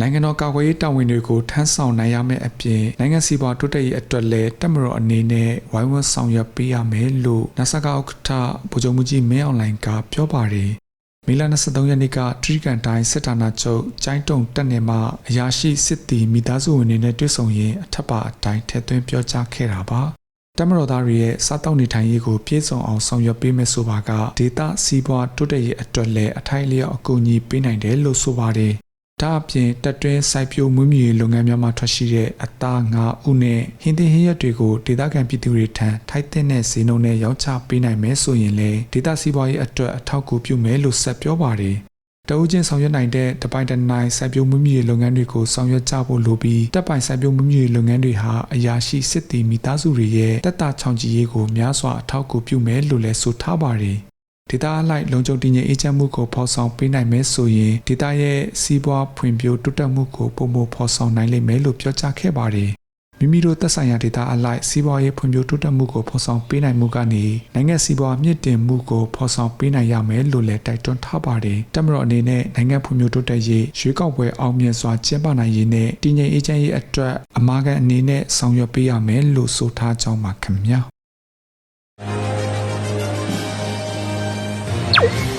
နိုင်ငံတော်ကာကွယ်ရေးတာဝန်တွေကိုထမ်းဆောင်နိုင်ရမယ့်အပြင်နိုင်ငံစီးပွားတိုးတက်ရေးအတွက်လည်းတက်မတော်အနေနဲ့ဝိုင်းဝန်းဆောင်ရွက်ပေးရမယ်လို့နာဆာကဥက္ကဋ္ဌဗိုလ်ချုပ်မှုကြီးမင်းအောင်လှိုင်ကပြောပါတယ်။မေလ23ရက်နေ့ကထရီကန်တိုင်းစစ်ဌာနချုပ်ကျိုင်းတုံတက်နေမှအရာရှိစစ်တီမိသားစုဝင်တွေနဲ့တွေ့ဆုံရင်းအထက်ပါအတိုင်းထည့်သွင်းပြောကြားခဲ့တာပါ။တမတော်သားတွေရဲ့စားတောက်နေထိုင်ရေးကိုပြည့်စုံအောင်ဆောင်ရွက်ပေးမယ်ဆိုပါကဒေတာစီးပွားတိုးတက်ရေးအတွက်လည်းအထိုက်အလျောက်အကူအညီပေးနိုင်တယ်လို့ဆိုပါတယ်။ ဒါအပြင်တက်တွင်းစိုက်ပျိုးမွေးမြူရေးလုပ်ငန်းများမှာထွက်ရှိတဲ့အသားငါးဥနဲ့ဟင်းသီးဟင်းရွက်တွေကိုဒေတာကန်ပြည်သူတွေထံထိုက်တဲ့ဈေးနှုန်းနဲ့ရောင်းချပေးနိုင်မယ်ဆိုရင်လည်းဒေတာစီးပွားရေးအတွက်အထောက်အကူပြုမယ်လို့ဆက်ပြောပါတယ်။တအူးချင်းဆောင်ရွက်နိုင်တဲ့တပိုင်တနိုင်စိုက်ပျိုးမှုမြရေးလုပ်ငန်းတွေကိုဆောင်ရွက်ကြဖို့လိုပြီးတပ်ပိုင်စိုက်ပျိုးမှုမြရေးလုပ်ငန်းတွေဟာအရာရှိစစ်တီမိသားစုတွေရဲ့တက်တာချောင်ကြီးရေးကိုများစွာအထောက်အကူပြုမယ်လို့လည်းဆိုထားပါတယ်။ ဒေတာအလိုက်လုံခြုံတည်ငြိမ်အေးချမ်းမှုကိုဖော်ဆောင်ပေးနိုင်မယ်ဆိုရင်ဒေတာရဲ့စီးပွားဖွံ့ဖြိုးတိုးတက်မှုကိုပုံမဖော်ဆောင်နိုင်လိမ့်မယ်လို့ပြောကြားခဲ့ပါတယ်။မိမိတို့သက်ဆိုင်ရာဒေတာအလိုက်စီးပွားရေးဖွံ့ဖြိုးတိုးတက်မှုကိုဖော်ဆောင်ပေးနိုင်မှုကနေနိုင်ငံစီးပွားမြင့်တင်မှုကိုဖော်ဆောင်ပေးနိုင်ရမယ်လို့လည်းတိုက်တွန်းထားပါတယ်။တက်မတော်အနေနဲ့နိုင်ငံဖွံ့ဖြိုးတိုးတက်ရေးရွေးကောက်ပွဲအောင်မြင်စွာကျင်းပနိုင်ရေးနဲ့တည်ငြိမ်အေးချမ်းရေးအတွက်အမားကန်အနေနဲ့ဆောင်ရွက်ပေးရမယ်လို့ဆိုထားကြောင်းပါခင်ဗျာ။ life.